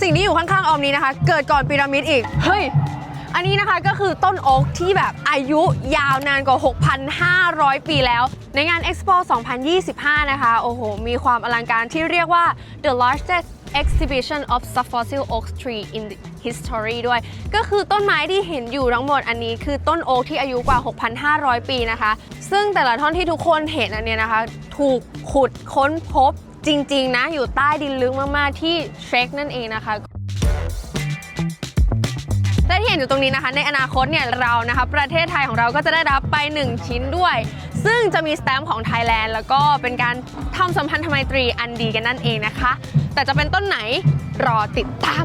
สิ่งที่อยู่ข้างๆออมนี้นะคะ เกิดก่อนพีระมิดอีก เฮ้ย อันนี้นะคะก็คือต้นโอ๊กที่แบบอายุยาวนานกว่า 6,500 ปีแล้ว ในงาน Expo 2025 นะคะ โอ้โห มีความอลังการที่เรียกว่า the largest exhibition of subfossil oak tree in history ด้วย ก็คือต้นไม้ที่เห็นอยู่ทั้งหมดอันนี้คือต้นโอ๊กที่อายุกว่า 6,500 ปีนะคะ ซึ่งแต่ละท่อนที่ทุกคนเห็นอันเนี้ยนะคะ ถูกขุดค้นพบ จริง ๆ นะ อยู่ใต้ดินลึกมาก ๆ ที่เทรคนั่นเองนะคะและที่เห็นอยู่ตรงนี้นะคะ ในอนาคตเนี่ยเรานะคะประเทศไทยของเราก็จะได้รับไป 1 ชิ้นด้วย ซึ่งจะมีสแตมป์ของไทยแลนด์แล้วก็เป็นการทำสัมพันธไมตรีอันดีกันนั่นเองนะคะ แต่จะเป็นต้นไหนรอติดตาม